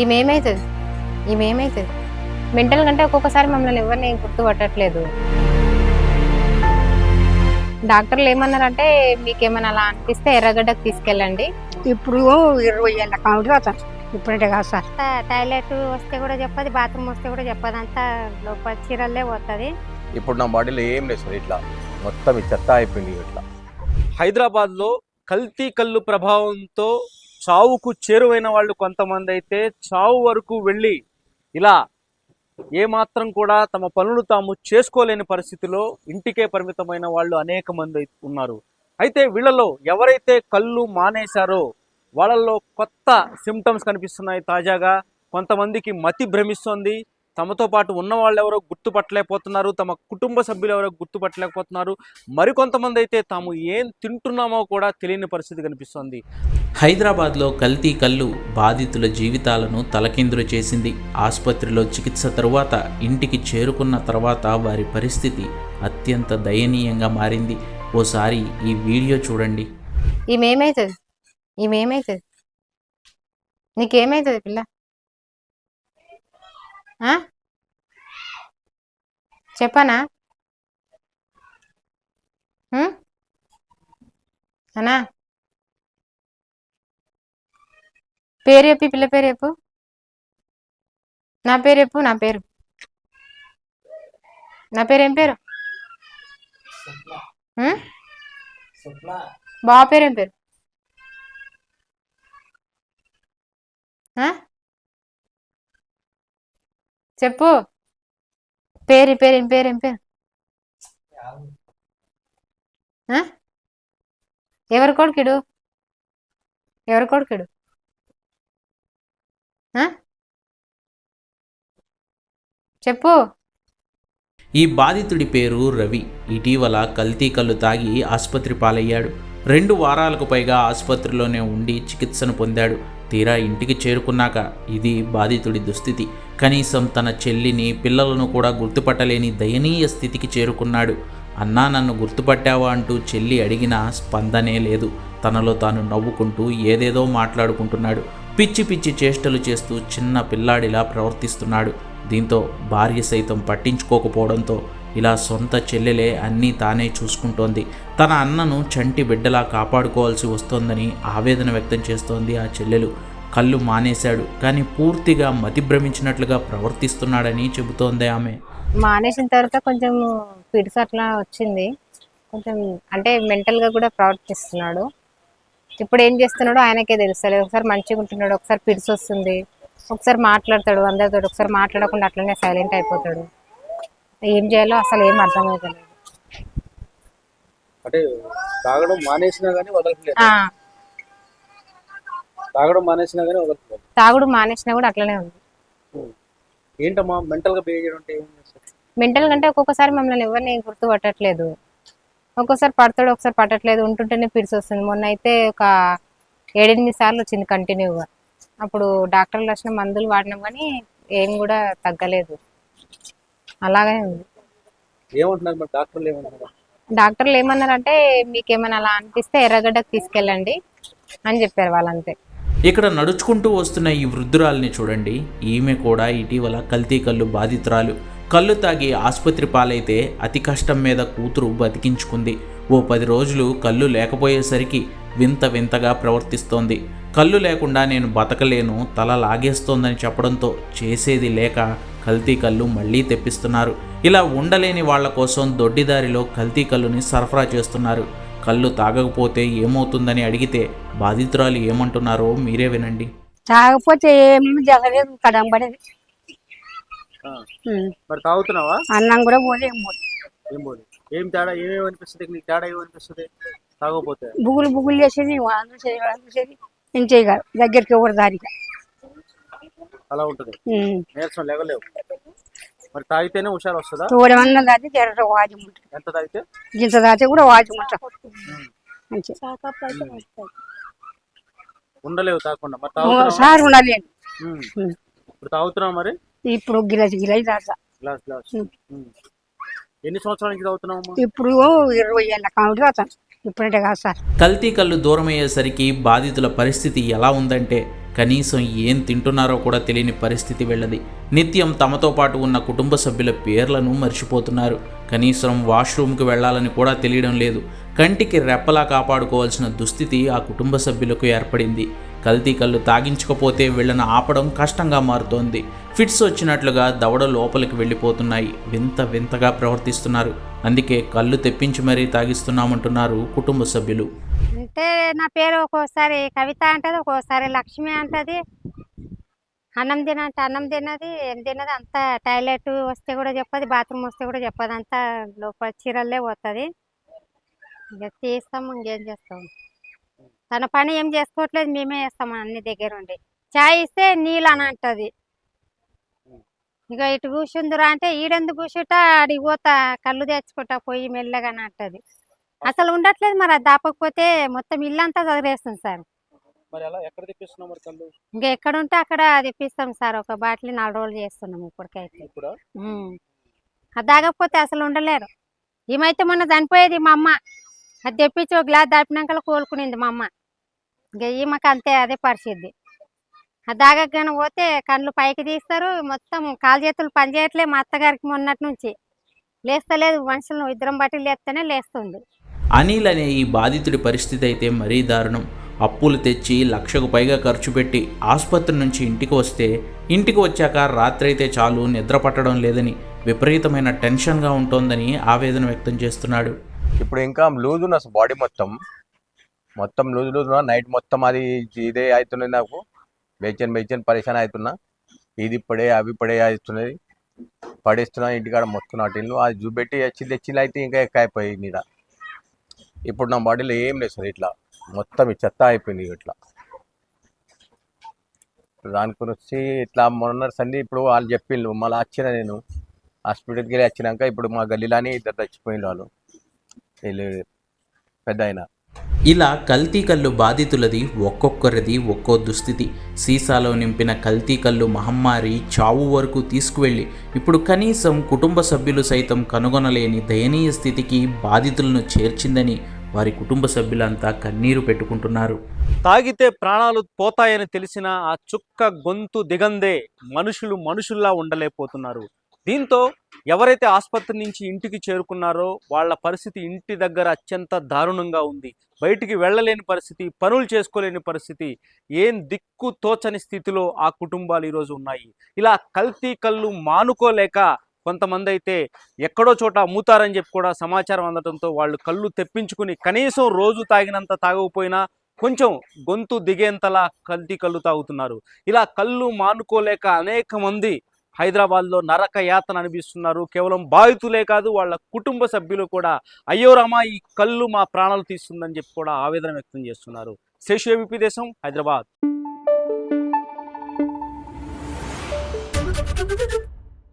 ఈమె ఏమవుతుంది ఈమె ఏమవుతుంది మెంటల్ కంటే ఒక్కొక్కసారి మమ్మల్ని ఎవరిని గుర్తుపట్టట్లేదు. డాక్టర్లు ఏమన్నారంటే మీకేమైనా అలా అనిపిస్తే ఎర్రగడ్డకు తీసుకెళ్ళండి. ఇప్పుడు ఇరవై ఏళ్ళ అతను ఇప్పుడంటే కాదు సార్. టాయిలెట్ వస్తే కూడా చెప్పదు బాత్రూమ్ వస్తే కూడా చెప్పదు. అంతా లోపల చీరల్లే పోతుంది. ఇప్పుడు నా బాడీలో ఏం లేదు సార్ ఇట్లా. మొత్తం ఈ చెత్త అయిపోయింది ఇట్లా. హైదరాబాద్లో కల్తీ కల్లు ప్రభావంతో చావుకు చేరువైన వాళ్ళు కొంతమంది అయితే చావు వరకు వెళ్ళి ఇలా ఏమాత్రం కూడా తమ పనులు తాము చేసుకోలేని పరిస్థితిలో ఇంటికే పరిమితమైన వాళ్ళు అనేక మంది అయితే ఉన్నారు. అయితే వీళ్ళలో ఎవరైతే కళ్ళు మానేశారో వాళ్ళల్లో కొత్త సిమ్టమ్స్ కనిపిస్తున్నాయి తాజాగా. కొంతమందికి మతి భ్రమిస్తోంది. తమతో పాటు ఉన్న వాళ్ళు ఎవరో గుర్తుపట్టలేకపోతున్నారు తమ కుటుంబ సభ్యులు ఎవరో గుర్తుపట్టలేకపోతున్నారు. మరికొంతమంది అయితే తాము ఏం తింటున్నామో కూడా తెలియని పరిస్థితి కనిపిస్తోంది. హైదరాబాద్లో కల్తీ కల్లు బాధితుల జీవితాలను తలకిందులు చేసింది ఆసుపత్రిలో చికిత్స తరువాత ఇంటికి చేరుకున్న తర్వాత వారి పరిస్థితి అత్యంత దయనీయంగా మారింది. ఓసారి ఈ వీడియో చూడండి. ఈమె ఏమవుతుంది ఈమె ఏమవుతుంది నీకేమవుతుంది పిల్ల? చెప్పనా? అనా పేరు చెప్పి పిల్ల పేరు చెప్పు. నా పేరు చెప్పు నా పేరు. నా పేరు ఏం పేరు? బావ పేరు ఏం పేరు? చెప్పు. పేరు పేరు ఏం పేరు. ఏం పేరు ఎవరి కొడుకుడు? ఎవరి కొడుకుడు? చెప్పు. ఈ బాధితుడి పేరు రవి. ఇటీవల కల్తీ కళ్ళు తాగి ఆసుపత్రి పాలయ్యాడు. రెండు వారాలకు పైగా ఆసుపత్రిలోనే ఉండి చికిత్సను పొందాడు. తీరా ఇంటికి చేరుకున్నాక ఇది బాధితుడి దుస్థితి. కనీసం తన చెల్లిని పిల్లలను కూడా గుర్తుపట్టలేని దయనీయ స్థితికి చేరుకున్నాడు. అన్నా నన్ను గుర్తుపట్టావా? అంటూ చెల్లి అడిగినా స్పందనే లేదు. తనలో తాను నవ్వుకుంటూ ఏదేదో మాట్లాడుకుంటున్నాడు. పిచ్చి పిచ్చి చేష్టలు చేస్తూ చిన్న పిల్లాడిలా ప్రవర్తిస్తున్నాడు. దీంతో భార్య సైతం పట్టించుకోకపోవడంతో ఇలా సొంత చెల్లెలే అన్నీ తానే చూసుకుంటోంది. తన అన్నను చంటి బిడ్డలా కాపాడుకోవాల్సి వస్తోందని ఆవేదన వ్యక్తం చేస్తోంది ఆ చెల్లెలు. కళ్ళు మానేశాడు కానీ పూర్తిగా మతిభ్రమించినట్లుగా ప్రవర్తిస్తున్నాడని చెబుతోంది ఆమె. మానేసిన తర్వాత కొంచెం పిడిస్ అట్లా వచ్చింది. కొంచెం అంటే మెంటల్గా కూడా ప్రవర్తిస్తున్నాడు. ఇప్పుడు ఏం చేస్తున్నాడో ఆయనకే తెలుస్తలేదు. ఒకసారి మంచిగా ఉంటున్నాడు ఒకసారి పిడిసి వస్తుంది ఒకసారి మాట్లాడతాడు అందరితో ఒకసారి మాట్లాడకుండా అట్లనే సైలెంట్ అయిపోతాడు. ఏం చేయాలో అసలు ఏం అర్థమవుతలేదు అంటే తాగడం మానేసినా కానీ వదలట్లేదు. ఆ, తాగడం మానేసినా కానీ వదలట్లేదు. తాగుడు మానేసినా కూడా అట్లనే ఉంది. ఏంటమ్మా మెంటల్గా బిహేవ్ చేయడం అంటే ఏం మెంటల్ కంటే ఒక్కొక్కసారి మమ్మల్ని ఎవరిని గుర్తుపట్టట్లేదు. ఒక్కోసారి పడతాడు ఒకసారి పట్టట్లేదు. ఉంటుంటేనే పిడిసి వస్తుంది. మొన్న అయితే ఒక ఏడెనిమిది సార్లు వచ్చింది కంటిన్యూగా. అప్పుడు డాక్టర్లు వచ్చిన మందులు వాడినాం కానీ ఏం కూడా తగ్గలేదు. అలాగే ఉంది. ఏమంటున్నారు మరి? డాక్టర్లు ఏమంటున్నారు? డాక్టర్లు ఏమన్నారంటే మీకేమైనా అలా అనిపిస్తే ఎర్రగడ్డకు తీసుకెళ్ళండి అని చెప్పారు వాళ్ళంతే. ఇక్కడ నడుచుకుంటూ వస్తున్న ఈ వృద్ధురాల్ని చూడండి. ఈమె కూడా ఇటీవల కల్తీ కళ్ళు బాధితురాలు. కళ్ళు తాగి ఆసుపత్రి పాలైతే అతి కష్టం మీద కూతురు బతికించుకుంది. ఓ పది రోజులు కళ్ళు లేకపోయేసరికి వింత వింతగా ప్రవర్తిస్తోంది. కళ్ళు లేకుండా నేను బతకలేను తల లాగేస్తోందని చెప్పడంతో చేసేది లేక కల్తీ కళ్ళు మళ్ళీ తెప్పిస్తున్నారు. ఇలా ఉండలేని వాళ్ళ కోసం దొడ్డిదారిలో కల్తీ కళ్ళుని సరఫరా చేస్తున్నారు. కళ్ళు తాగకపోతే ఏమవుతుందని అడిగితే బాధితురాలు ఏమంటున్నారో మీరే వినండి. తాగపోతే ఏమి జరగలేదు కడం పడేది. ఆ. ఉం. మరి తాగుతున్నావా? అన్నం కూడా పోతే ఏం పోదు ఏం పోదు ఏం తేడా ఏమేమి అనిపిస్తుంది? నీకు తేడా ఏమనిపిస్తుంది తాగకపోతే? బుగులు బుగులు చేసేది వాళ్ళు చూసేది చేయగలరు దగ్గరికి ఎవరు దారిగా అలా ఉంటుంది. నీరసం లేవలేవు. మరి తాగితేనే హుషారు వస్తుందా దాటి జర వాజం ఉంటుంది ఎంత తాగితే? గింత దాటి కూడా వాజం ఉండలేవు తాగకుండా. మరి. ఉం. ఇప్పుడు తాగుతున్నావు మరి? ఇప్పుడు గిలాసి గిలాసి గ్లాస్ గ్లాస్. ఎన్ని సంవత్సరాల నుంచి తాగుతున్నావు ఇప్పుడు ఇరవై ఏళ్ళ కావుడు అతను ఇప్పుడంటే కాదు సార్. కల్తీ కళ్ళు దూరమయ్యేసరికి బాధితుల పరిస్థితి ఎలా ఉందంటే కనీసం ఏం తింటున్నారో కూడా తెలియని పరిస్థితి వెళ్ళది. నిత్యం తమతో పాటు ఉన్న కుటుంబ సభ్యుల పేర్లను మర్చిపోతున్నారు. కనీసం వాష్రూమ్కి వెళ్ళాలని కూడా తెలియడం లేదు. కంటికి రెప్పలా కాపాడుకోవాల్సిన దుస్థితి ఆ కుటుంబ సభ్యులకు ఏర్పడింది. కల్తీ కళ్ళు తాగించకపోతే వీళ్ళను ఆపడం కష్టంగా మారుతోంది. ఫిట్స్ వచ్చినట్లుగా దవడ లోపలికి వెళ్ళిపోతున్నాయి. వింత వింతగా ప్రవర్తిస్తున్నారు. అందుకే కళ్ళు తెప్పించి మరీ తాగిస్తున్నామంటున్నారు కుటుంబ సభ్యులు. అంటే నా పేరు ఒక్కోసారి కవిత అంటది ఒక్కోసారి లక్ష్మి అంటది. అన్నం తినంటే అన్నం తిన్నది ఏం తిన్నది అంతా టాయిలెట్ వస్తే కూడా చెప్పదు బాత్రూమ్ వస్తే కూడా చెప్పదు అంతా లోపల చీరల్లే పోతుంది. ఇక తీస్తాం ఇంకేం చేస్తాం. తన పని ఏం చేసుకోవట్లేదు మేమే చేస్తాం అన్ని దగ్గర ఉండి చాయ్ ఇస్తే నీళ్ళు అని అంటది. ఇక ఇటు కూర్చుందిరా అంటే ఈడెందుకు కూర్చుంటా అడిగి పోతా కళ్ళు తెచ్చుకుంటా పోయి మెల్లగా అని అంటది. అసలు ఉండట్లేదు మరి అది దాపకపోతే మొత్తం ఇల్లంతా చదివేస్తుంది సార్. ఇంకా ఎక్కడ ఉంటే అక్కడ తెప్పిస్తాం సార్ ఒక బాటిల్ నాలుగు రోజులు చేస్తున్నాం ఇప్పటికైతే. అది తాగకపోతే అసలు ఉండలేరు. ఏమైతే మొన్న చనిపోయేది మా అమ్మ. అది తెప్పించి ఒక గ్లాస్ దాపినాక కోలుకునింది మా అమ్మ. ఇంకా ఈమెకి అంతే అదే పరిస్థితి. అది తాగగానే పోతే కళ్ళు పైకి తీస్తారు మొత్తం కాలు చేతులు పని చేయట్లే మా అత్తగారికి మొన్నటి నుంచి. లేస్తలేదు మనుషులను ఇద్దరం బట్టి లేస్తేనే లేస్తుంది. అనిల్ అనే ఈ బాధితుడి పరిస్థితి అయితే మరీ దారుణం. అప్పులు తెచ్చి లక్షకు పైగా ఖర్చు పెట్టి ఆసుపత్రి నుంచి ఇంటికి వస్తే ఇంటికి వచ్చాక రాత్రైతే చాలు నిద్ర పట్టడం లేదని విపరీతమైన టెన్షన్గా ఉంటోందని ఆవేదన వ్యక్తం చేస్తున్నాడు. ఇప్పుడు ఇంకా లూజ్ నా బాడీ మొత్తం మొత్తం లూజ్ లూజ్ నైట్ మొత్తం అది ఇదే అవుతున్నది నాకు. బేచన్ బేచన్ పరేషాన్ అవుతున్నా ఇది పడే అవి పడే అవుతున్నది పడేస్తున్నా ఇంటికాడ మొత్తం నాటిల్లు. అది చూపెట్టి వచ్చి తెచ్చి అయితే ఇంకా ఎక్కువ అయిపోయి మీద ఇప్పుడు నా బాడీలో ఏం లేదు సార్ ఇట్లా. మొత్తం ఈ చెత్త అయిపోయింది ఇట్లా. దాని గురించి ఇట్లా మొన్న సంది ఇప్పుడు వాళ్ళు చెప్పిండ్రు మళ్ళీ వచ్చిన నేను. హాస్పిటల్కి వెళ్ళి వచ్చినాక ఇప్పుడు మా గల్లీలోనే ఇద్దరు చచ్చిపోయిన వాళ్ళు. వీళ్ళు పెద్ద అయినా ఇలా కల్తీ కళ్ళు బాధితులది ఒక్కొక్కరిది ఒక్కో దుస్థితి. సీసాలో నింపిన కల్తీ కళ్ళు మహమ్మారి చావు వరకు తీసుకువెళ్ళి ఇప్పుడు కనీసం కుటుంబ సభ్యులు సైతం కనుగొనలేని దయనీయ స్థితికి బాధితులను చేర్చిందని వారి కుటుంబ సభ్యులంతా కన్నీరు పెట్టుకుంటున్నారు. తాగితే ప్రాణాలు పోతాయని తెలిసిన ఆ చుక్క గొంతు దిగందే మనుషులు మనుషుల్లా ఉండలేకపోతున్నారు. దీంతో ఎవరైతే ఆసుపత్రి నుంచి ఇంటికి చేరుకున్నారో వాళ్ళ పరిస్థితి ఇంటి దగ్గర అత్యంత దారుణంగా ఉంది. బయటికి వెళ్ళలేని పరిస్థితి పనులు చేసుకోలేని పరిస్థితి ఏం దిక్కు తోచని స్థితిలో ఆ కుటుంబాలు ఈరోజు ఉన్నాయి. ఇలా కల్తీ కళ్ళు మానుకోలేక కొంతమంది అయితే ఎక్కడో చోట అమ్ముతారని చెప్పి కూడా సమాచారం అందడంతో వాళ్ళు కళ్ళు తెప్పించుకుని కనీసం రోజు తాగినంత తాగకపోయినా కొంచెం గొంతు దిగేంతలా కల్తీ కళ్ళు తాగుతున్నారు. ఇలా కళ్ళు మానుకోలేక అనేక మంది హైదరాబాద్లో నరక యాతన అనిపిస్తున్నారు. కేవలం బాధితులే కాదు వాళ్ళ కుటుంబ సభ్యులు కూడా అయ్యో రామా ఈ కళ్ళు మా ప్రాణాలు తీస్తుందని చెప్పి కూడా ఆవేదన వ్యక్తం చేస్తున్నారు. శేషు ఏబిపి దేశం హైదరాబాద్.